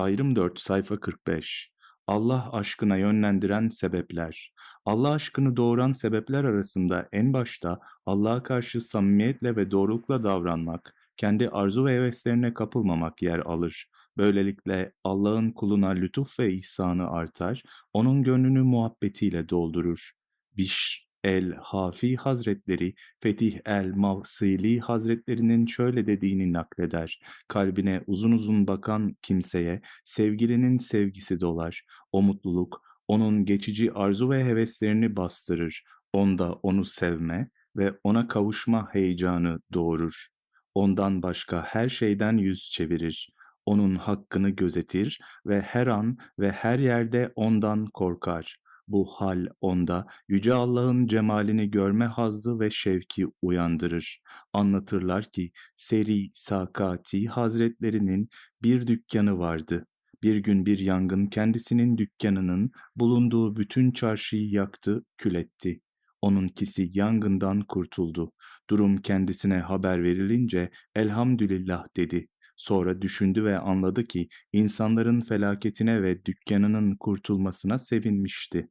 Ayrım 4 sayfa 45 Allah aşkına yönlendiren sebepler. Allah aşkını doğuran sebepler arasında en başta Allah'a karşı samimiyetle ve doğrulukla davranmak, kendi arzu ve heveslerine kapılmamak yer alır. Böylelikle Allah'ın kuluna lütuf ve ihsanı artar, onun gönlünü muhabbetiyle doldurur. Biş el-Hafi Hazretleri Fetih el-Mavsili Hazretlerinin şöyle dediğini nakleder. Kalbine uzun uzun bakan kimseye sevgilinin sevgisi dolar. O mutluluk onun geçici arzu ve heveslerini bastırır. Onda onu sevme ve ona kavuşma heyecanı doğurur. Ondan başka her şeyden yüz çevirir. Onun hakkını gözetir ve her an ve her yerde ondan korkar. Bu hal onda Yüce Allah'ın cemalini görme hazzı ve şevki uyandırır. Anlatırlar ki Seri Sakati Hazretlerinin bir dükkanı vardı. Bir gün bir yangın kendisinin dükkanının bulunduğu bütün çarşıyı yaktı, kül etti. Onunkisi yangından kurtuldu. Durum kendisine haber verilince elhamdülillah dedi. Sonra düşündü ve anladı ki insanların felaketine ve dükkanının kurtulmasına sevinmişti.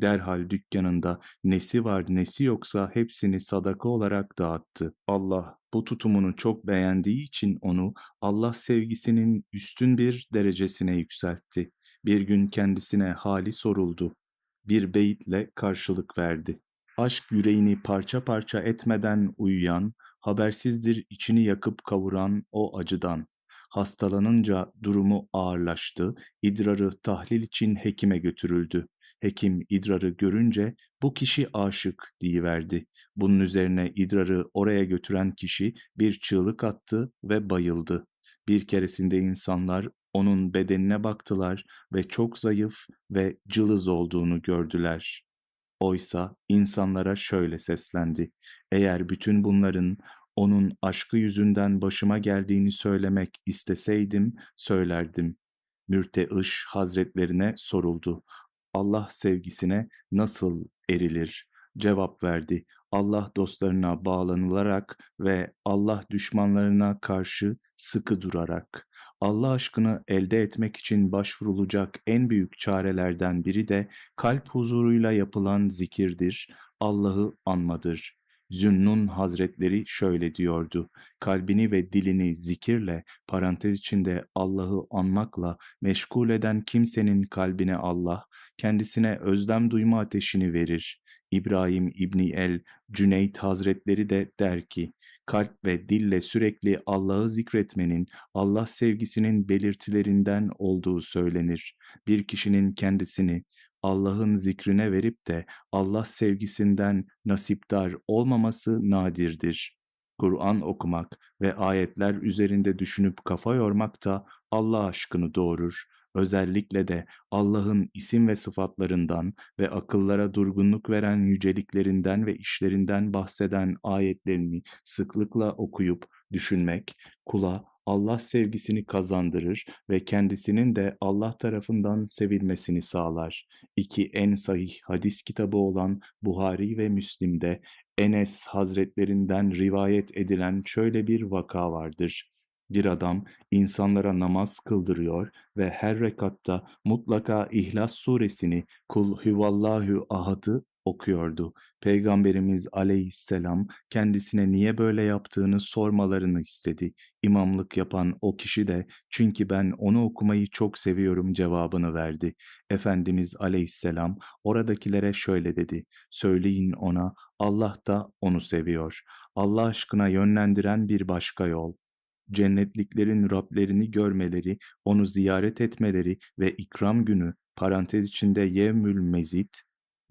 Derhal dükkanında nesi var nesi yoksa hepsini sadaka olarak dağıttı. Allah bu tutumunu çok beğendiği için onu Allah sevgisinin üstün bir derecesine yükseltti. Bir gün kendisine hali soruldu. Bir beyitle karşılık verdi. Aşk yüreğini parça parça etmeden uyuyan, habersizdir içini yakıp kavuran o acıdan. Hastalanınca durumu ağırlaştı, idrarı tahlil için hekime götürüldü. Hekim idrarı görünce bu kişi aşık diyiverdi. Bunun üzerine idrarı oraya götüren kişi bir çığlık attı ve bayıldı. Bir keresinde insanlar onun bedenine baktılar ve çok zayıf ve cılız olduğunu gördüler. Oysa insanlara şöyle seslendi. Eğer bütün bunların onun aşkı yüzünden başıma geldiğini söylemek isteseydim söylerdim. Mürteış hazretlerine soruldu. Allah sevgisine nasıl erilir? Cevap verdi. Allah dostlarına bağlanılarak ve Allah düşmanlarına karşı sıkı durarak. Allah aşkını elde etmek için başvurulacak en büyük çarelerden biri de kalp huzuruyla yapılan zikirdir, Allah'ı anmadır. Zünnun Hazretleri şöyle diyordu. Kalbini ve dilini zikirle, parantez içinde Allah'ı anmakla meşgul eden kimsenin kalbine Allah, kendisine özlem duyma ateşini verir. İbrahim İbni El Cüneyt Hazretleri de der ki, kalp ve dille sürekli Allah'ı zikretmenin, Allah sevgisinin belirtilerinden olduğu söylenir. Bir kişinin kendisini Allah'ın zikrine verip de Allah sevgisinden nasipdar olmaması nadirdir. Kur'an okumak ve ayetler üzerinde düşünüp kafa yormak da Allah aşkını doğurur. Özellikle de Allah'ın isim ve sıfatlarından ve akıllara durgunluk veren yüceliklerinden ve işlerinden bahseden ayetlerini sıklıkla okuyup düşünmek, kula Allah sevgisini kazandırır ve kendisinin de Allah tarafından sevilmesini sağlar. İki en sahih hadis kitabı olan Buhari ve Müslim'de Enes Hazretlerinden rivayet edilen şöyle bir vaka vardır. Bir adam insanlara namaz kıldırıyor ve her rekatta mutlaka İhlas suresini Kul huvallahu ahad'ı okuyordu. Peygamberimiz aleyhisselam kendisine niye böyle yaptığını sormalarını istedi. İmamlık yapan o kişi de çünkü ben onu okumayı çok seviyorum cevabını verdi. Efendimiz aleyhisselam oradakilere şöyle dedi. Söyleyin ona Allah da onu seviyor. Allah aşkına yönlendiren bir başka yol cennetliklerin Rablerini görmeleri, onu ziyaret etmeleri ve ikram günü parantez içinde yevmül mezit,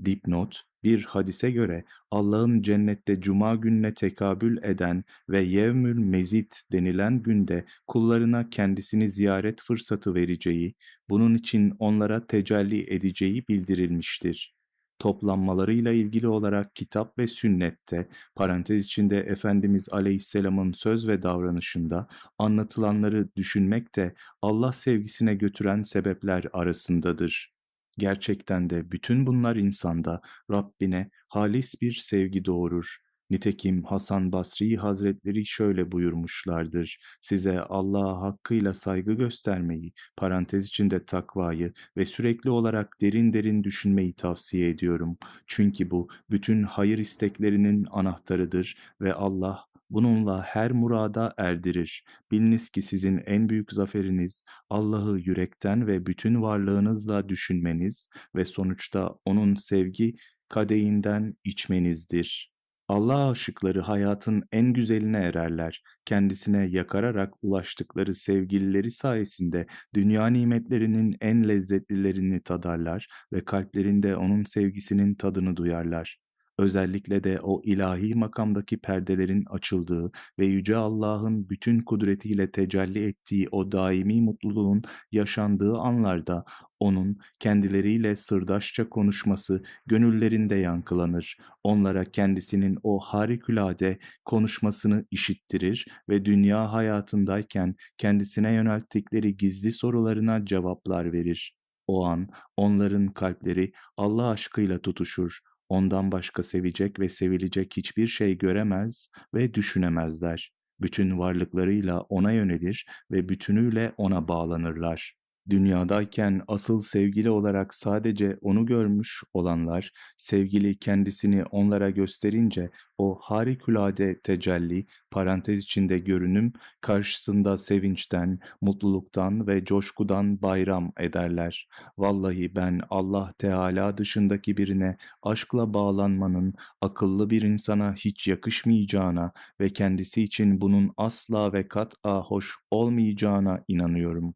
dipnot, bir hadise göre Allah'ın cennette cuma gününe tekabül eden ve yevmül mezit denilen günde kullarına kendisini ziyaret fırsatı vereceği, bunun için onlara tecelli edeceği bildirilmiştir toplanmalarıyla ilgili olarak kitap ve sünnette, parantez içinde Efendimiz Aleyhisselam'ın söz ve davranışında anlatılanları düşünmek de Allah sevgisine götüren sebepler arasındadır. Gerçekten de bütün bunlar insanda Rabbine halis bir sevgi doğurur. Nitekim Hasan Basri Hazretleri şöyle buyurmuşlardır. Size Allah'a hakkıyla saygı göstermeyi, parantez içinde takvayı ve sürekli olarak derin derin düşünmeyi tavsiye ediyorum. Çünkü bu bütün hayır isteklerinin anahtarıdır ve Allah bununla her murada erdirir. Biliniz ki sizin en büyük zaferiniz Allah'ı yürekten ve bütün varlığınızla düşünmeniz ve sonuçta onun sevgi kadehinden içmenizdir. Allah aşıkları hayatın en güzeline ererler. Kendisine yakararak ulaştıkları sevgilileri sayesinde dünya nimetlerinin en lezzetlilerini tadarlar ve kalplerinde onun sevgisinin tadını duyarlar. Özellikle de o ilahi makamdaki perdelerin açıldığı ve Yüce Allah'ın bütün kudretiyle tecelli ettiği o daimi mutluluğun yaşandığı anlarda onun kendileriyle sırdaşça konuşması gönüllerinde yankılanır. Onlara kendisinin o harikulade konuşmasını işittirir ve dünya hayatındayken kendisine yönelttikleri gizli sorularına cevaplar verir. O an onların kalpleri Allah aşkıyla tutuşur. Ondan başka sevecek ve sevilecek hiçbir şey göremez ve düşünemezler. Bütün varlıklarıyla ona yönelir ve bütünüyle ona bağlanırlar. Dünyadayken asıl sevgili olarak sadece onu görmüş olanlar, sevgili kendisini onlara gösterince o harikulade tecelli, parantez içinde görünüm, karşısında sevinçten, mutluluktan ve coşkudan bayram ederler. Vallahi ben Allah Teala dışındaki birine aşkla bağlanmanın akıllı bir insana hiç yakışmayacağına ve kendisi için bunun asla ve kat'a hoş olmayacağına inanıyorum.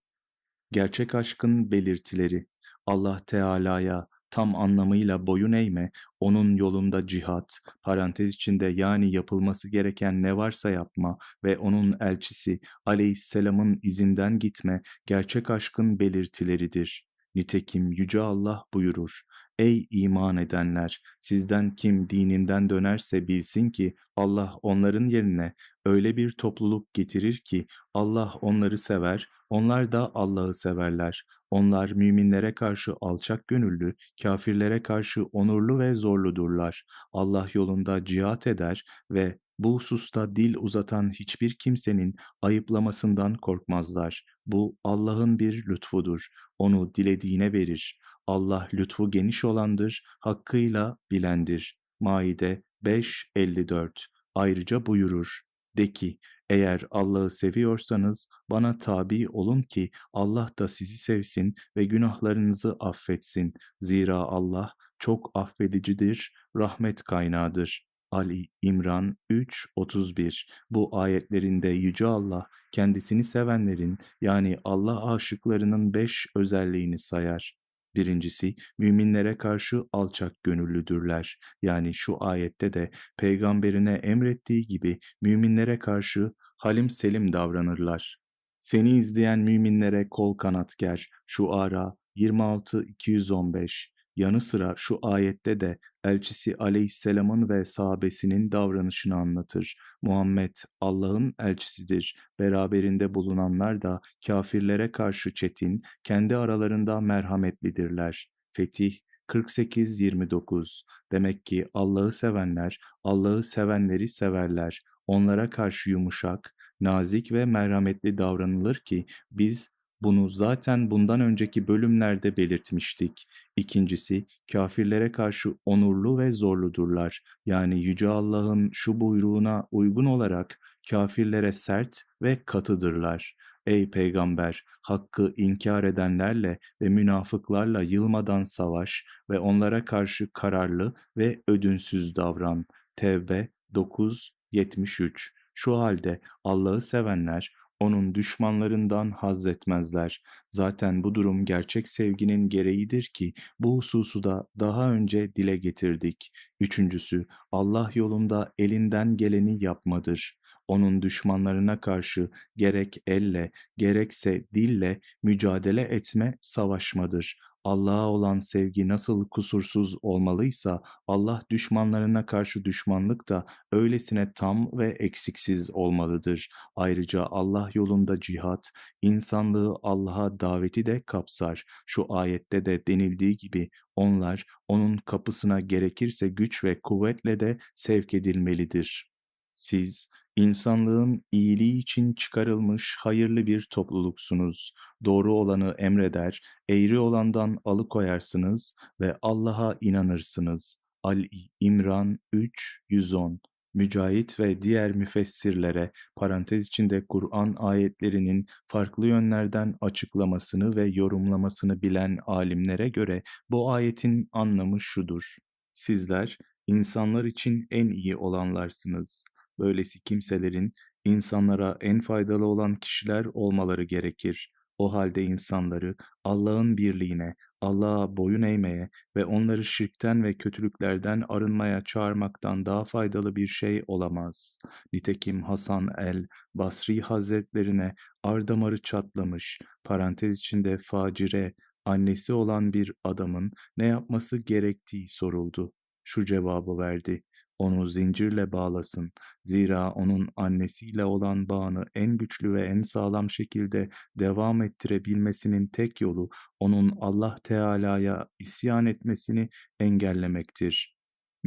Gerçek aşkın belirtileri Allah Teala'ya tam anlamıyla boyun eğme, onun yolunda cihat, parantez içinde yani yapılması gereken ne varsa yapma ve onun elçisi aleyhisselamın izinden gitme gerçek aşkın belirtileridir. Nitekim Yüce Allah buyurur, Ey iman edenler! Sizden kim dininden dönerse bilsin ki Allah onların yerine öyle bir topluluk getirir ki Allah onları sever, onlar da Allah'ı severler. Onlar müminlere karşı alçak gönüllü, kafirlere karşı onurlu ve zorludurlar. Allah yolunda cihat eder ve bu hususta dil uzatan hiçbir kimsenin ayıplamasından korkmazlar. Bu Allah'ın bir lütfudur. Onu dilediğine verir. Allah lütfu geniş olandır, hakkıyla bilendir. Maide 5.54 Ayrıca buyurur. De ki, eğer Allah'ı seviyorsanız bana tabi olun ki Allah da sizi sevsin ve günahlarınızı affetsin. Zira Allah çok affedicidir, rahmet kaynağıdır. Ali İmran 3.31 Bu ayetlerinde Yüce Allah kendisini sevenlerin yani Allah aşıklarının beş özelliğini sayar. Birincisi, müminlere karşı alçak gönüllüdürler. Yani şu ayette de peygamberine emrettiği gibi müminlere karşı halim selim davranırlar. Seni izleyen müminlere kol kanat ger. Şu ara 26-215 Yanı sıra şu ayette de elçisi aleyhisselamın ve sahabesinin davranışını anlatır. Muhammed Allah'ın elçisidir. Beraberinde bulunanlar da kafirlere karşı çetin, kendi aralarında merhametlidirler. Fetih 48-29 Demek ki Allah'ı sevenler, Allah'ı sevenleri severler. Onlara karşı yumuşak, nazik ve merhametli davranılır ki biz bunu zaten bundan önceki bölümlerde belirtmiştik. İkincisi, kafirlere karşı onurlu ve zorludurlar. Yani Yüce Allah'ın şu buyruğuna uygun olarak kafirlere sert ve katıdırlar. Ey peygamber, hakkı inkar edenlerle ve münafıklarla yılmadan savaş ve onlara karşı kararlı ve ödünsüz davran. Tevbe 9-73 Şu halde Allah'ı sevenler, onun düşmanlarından haz etmezler. Zaten bu durum gerçek sevginin gereğidir ki bu hususu da daha önce dile getirdik. Üçüncüsü Allah yolunda elinden geleni yapmadır. Onun düşmanlarına karşı gerek elle gerekse dille mücadele etme savaşmadır. Allah'a olan sevgi nasıl kusursuz olmalıysa Allah düşmanlarına karşı düşmanlık da öylesine tam ve eksiksiz olmalıdır. Ayrıca Allah yolunda cihat, insanlığı Allah'a daveti de kapsar. Şu ayette de denildiği gibi onlar onun kapısına gerekirse güç ve kuvvetle de sevk edilmelidir. Siz insanlığın iyiliği için çıkarılmış hayırlı bir topluluksunuz. Doğru olanı emreder, eğri olandan alıkoyarsınız ve Allah'a inanırsınız. Ali İmran 3 110 Mücahit ve diğer müfessirlere parantez içinde Kur'an ayetlerinin farklı yönlerden açıklamasını ve yorumlamasını bilen alimlere göre bu ayetin anlamı şudur. Sizler insanlar için en iyi olanlarsınız. Böylesi kimselerin insanlara en faydalı olan kişiler olmaları gerekir. O halde insanları Allah'ın birliğine, Allah'a boyun eğmeye ve onları şirkten ve kötülüklerden arınmaya çağırmaktan daha faydalı bir şey olamaz. Nitekim Hasan el Basri Hazretlerine ardamarı çatlamış, parantez içinde facire, annesi olan bir adamın ne yapması gerektiği soruldu. Şu cevabı verdi. Onu zincirle bağlasın. Zira onun annesiyle olan bağını en güçlü ve en sağlam şekilde devam ettirebilmesinin tek yolu onun Allah Teala'ya isyan etmesini engellemektir.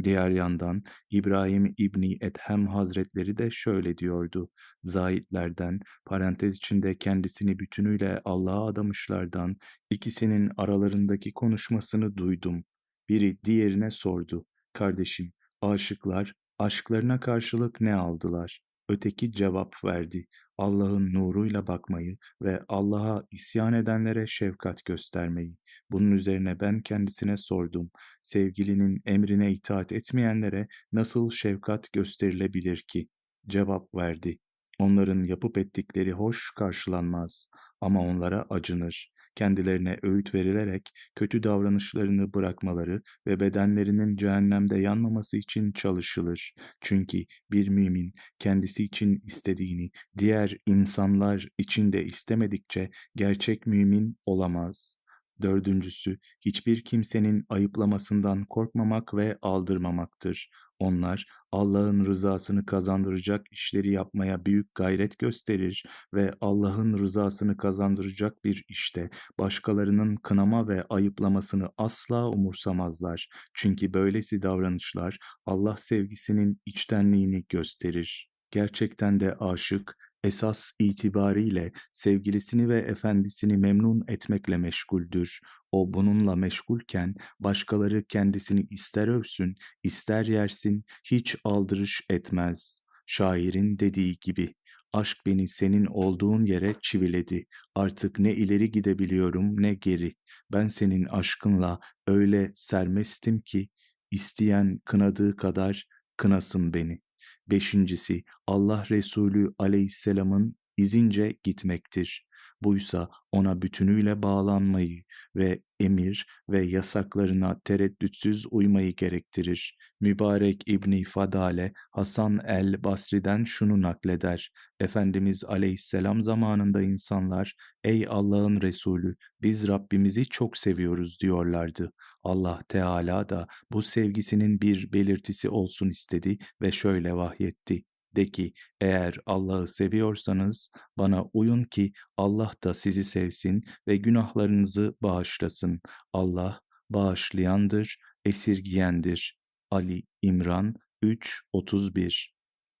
Diğer yandan İbrahim İbni Ethem Hazretleri de şöyle diyordu. Zahitlerden, parantez içinde kendisini bütünüyle Allah'a adamışlardan ikisinin aralarındaki konuşmasını duydum. Biri diğerine sordu. Kardeşim, aşıklar aşklarına karşılık ne aldılar? Öteki cevap verdi. Allah'ın nuruyla bakmayı ve Allah'a isyan edenlere şefkat göstermeyi. Bunun üzerine ben kendisine sordum. Sevgilinin emrine itaat etmeyenlere nasıl şefkat gösterilebilir ki? Cevap verdi. Onların yapıp ettikleri hoş karşılanmaz ama onlara acınır kendilerine öğüt verilerek kötü davranışlarını bırakmaları ve bedenlerinin cehennemde yanmaması için çalışılır. Çünkü bir mümin kendisi için istediğini diğer insanlar için de istemedikçe gerçek mümin olamaz. Dördüncüsü, hiçbir kimsenin ayıplamasından korkmamak ve aldırmamaktır. Onlar Allah'ın rızasını kazandıracak işleri yapmaya büyük gayret gösterir ve Allah'ın rızasını kazandıracak bir işte başkalarının kınama ve ayıplamasını asla umursamazlar. Çünkü böylesi davranışlar Allah sevgisinin içtenliğini gösterir. Gerçekten de aşık, esas itibariyle sevgilisini ve efendisini memnun etmekle meşguldür. O bununla meşgulken başkaları kendisini ister övsün, ister yersin, hiç aldırış etmez. Şairin dediği gibi, aşk beni senin olduğun yere çiviledi. Artık ne ileri gidebiliyorum ne geri. Ben senin aşkınla öyle sermestim ki, isteyen kınadığı kadar kınasın beni. Beşincisi Allah Resulü aleyhisselamın izince gitmektir. Buysa ona bütünüyle bağlanmayı ve emir ve yasaklarına tereddütsüz uymayı gerektirir. Mübarek İbni Fadale Hasan el Basri'den şunu nakleder. Efendimiz aleyhisselam zamanında insanlar ey Allah'ın Resulü biz Rabbimizi çok seviyoruz diyorlardı. Allah Teala da bu sevgisinin bir belirtisi olsun istedi ve şöyle vahyetti. De ki eğer Allah'ı seviyorsanız bana uyun ki Allah da sizi sevsin ve günahlarınızı bağışlasın. Allah bağışlayandır, esirgiyendir. Ali İmran 3.31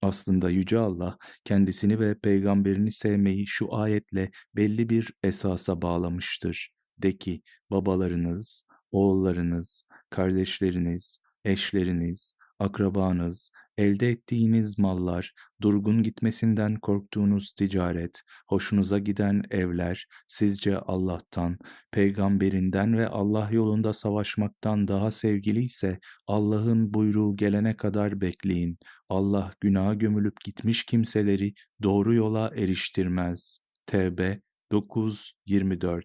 Aslında Yüce Allah kendisini ve peygamberini sevmeyi şu ayetle belli bir esasa bağlamıştır. De ki babalarınız, oğullarınız, kardeşleriniz, eşleriniz, akrabanız, elde ettiğiniz mallar, durgun gitmesinden korktuğunuz ticaret, hoşunuza giden evler sizce Allah'tan, peygamberinden ve Allah yolunda savaşmaktan daha sevgili ise Allah'ın buyruğu gelene kadar bekleyin. Allah günaha gömülüp gitmiş kimseleri doğru yola eriştirmez. Tevbe 9-24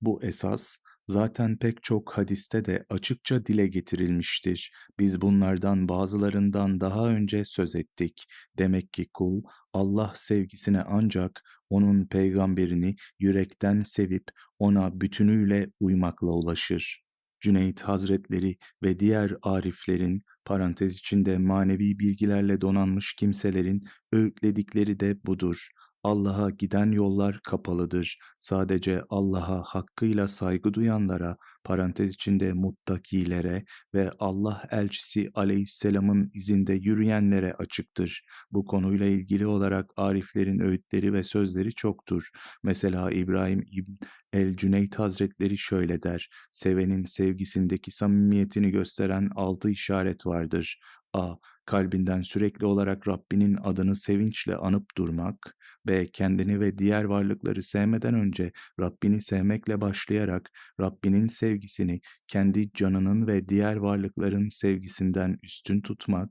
Bu esas zaten pek çok hadiste de açıkça dile getirilmiştir. Biz bunlardan bazılarından daha önce söz ettik. Demek ki kul Allah sevgisine ancak onun peygamberini yürekten sevip ona bütünüyle uymakla ulaşır. Cüneyt Hazretleri ve diğer ariflerin parantez içinde manevi bilgilerle donanmış kimselerin öğütledikleri de budur. Allah'a giden yollar kapalıdır. Sadece Allah'a hakkıyla saygı duyanlara, parantez içinde muttakilere ve Allah elçisi aleyhisselamın izinde yürüyenlere açıktır. Bu konuyla ilgili olarak ariflerin öğütleri ve sözleri çoktur. Mesela İbrahim İbn el-Cüneyt Hazretleri şöyle der, sevenin sevgisindeki samimiyetini gösteren altı işaret vardır. A. Kalbinden sürekli olarak Rabbinin adını sevinçle anıp durmak. B. Kendini ve diğer varlıkları sevmeden önce Rabbini sevmekle başlayarak Rabbinin sevgisini kendi canının ve diğer varlıkların sevgisinden üstün tutmak.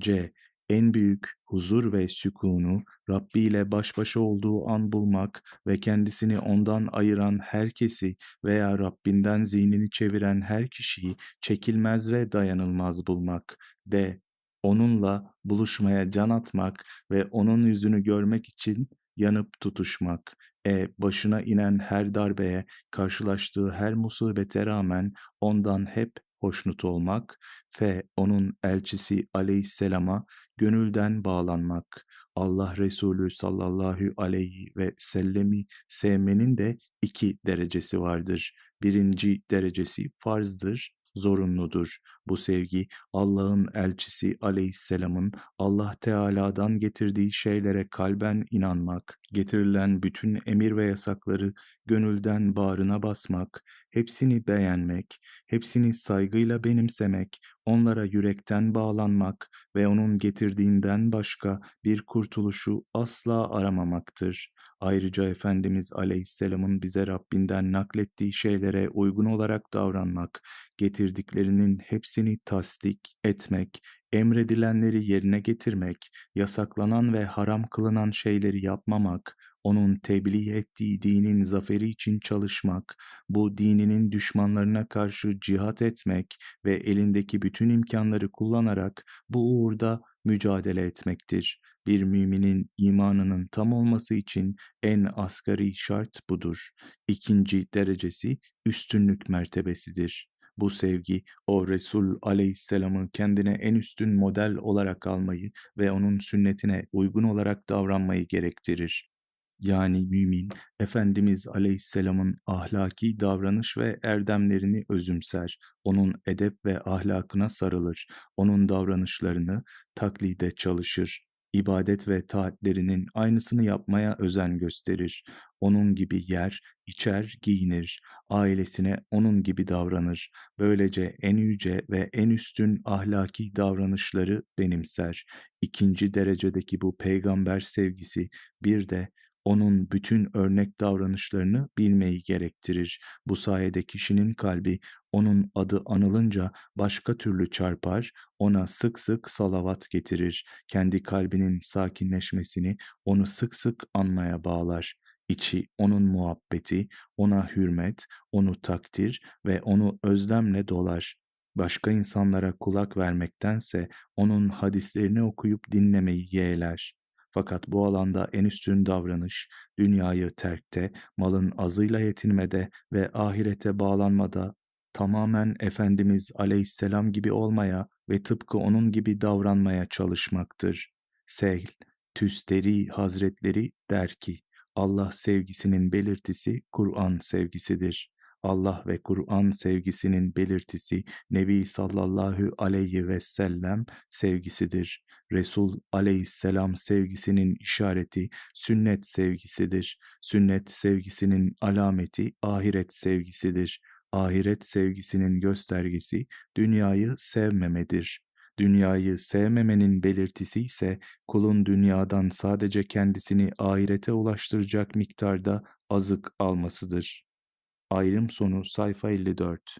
C. En büyük huzur ve sükûnu Rabbi ile baş başa olduğu an bulmak ve kendisini ondan ayıran herkesi veya Rabbinden zihnini çeviren her kişiyi çekilmez ve dayanılmaz bulmak. D. Onunla buluşmaya can atmak ve onun yüzünü görmek için yanıp tutuşmak. E. Başına inen her darbeye, karşılaştığı her musibete rağmen ondan hep hoşnut olmak. F. Onun elçisi aleyhisselama gönülden bağlanmak. Allah Resulü sallallahu aleyhi ve sellemi sevmenin de iki derecesi vardır. Birinci derecesi farzdır, zorunludur. Bu sevgi Allah'ın elçisi aleyhisselamın Allah Teala'dan getirdiği şeylere kalben inanmak, getirilen bütün emir ve yasakları gönülden bağrına basmak, hepsini beğenmek, hepsini saygıyla benimsemek, onlara yürekten bağlanmak ve onun getirdiğinden başka bir kurtuluşu asla aramamaktır. Ayrıca Efendimiz Aleyhisselam'ın bize Rabbinden naklettiği şeylere uygun olarak davranmak, getirdiklerinin hepsini tasdik etmek, emredilenleri yerine getirmek, yasaklanan ve haram kılınan şeyleri yapmamak, onun tebliğ ettiği dinin zaferi için çalışmak, bu dininin düşmanlarına karşı cihat etmek ve elindeki bütün imkanları kullanarak bu uğurda mücadele etmektir. Bir müminin imanının tam olması için en asgari şart budur. İkinci derecesi üstünlük mertebesidir. Bu sevgi o Resul aleyhisselamı kendine en üstün model olarak almayı ve onun sünnetine uygun olarak davranmayı gerektirir. Yani mümin, Efendimiz Aleyhisselam'ın ahlaki davranış ve erdemlerini özümser, onun edep ve ahlakına sarılır, onun davranışlarını taklide çalışır, ibadet ve taatlerinin aynısını yapmaya özen gösterir, onun gibi yer, içer, giyinir, ailesine onun gibi davranır, böylece en yüce ve en üstün ahlaki davranışları benimser. İkinci derecedeki bu peygamber sevgisi bir de onun bütün örnek davranışlarını bilmeyi gerektirir. Bu sayede kişinin kalbi onun adı anılınca başka türlü çarpar, ona sık sık salavat getirir. Kendi kalbinin sakinleşmesini onu sık sık anmaya bağlar. İçi onun muhabbeti, ona hürmet, onu takdir ve onu özlemle dolar. Başka insanlara kulak vermektense onun hadislerini okuyup dinlemeyi yeğler. Fakat bu alanda en üstün davranış, dünyayı terkte, malın azıyla yetinmede ve ahirete bağlanmada tamamen Efendimiz aleyhisselam gibi olmaya ve tıpkı onun gibi davranmaya çalışmaktır. Sehl, Tüsteri Hazretleri der ki, Allah sevgisinin belirtisi Kur'an sevgisidir. Allah ve Kur'an sevgisinin belirtisi Nebi sallallahu aleyhi ve sellem sevgisidir. Resul aleyhisselam sevgisinin işareti sünnet sevgisidir. Sünnet sevgisinin alameti ahiret sevgisidir. Ahiret sevgisinin göstergesi dünyayı sevmemedir. Dünyayı sevmemenin belirtisi ise kulun dünyadan sadece kendisini ahirete ulaştıracak miktarda azık almasıdır. Ayrım sonu sayfa 54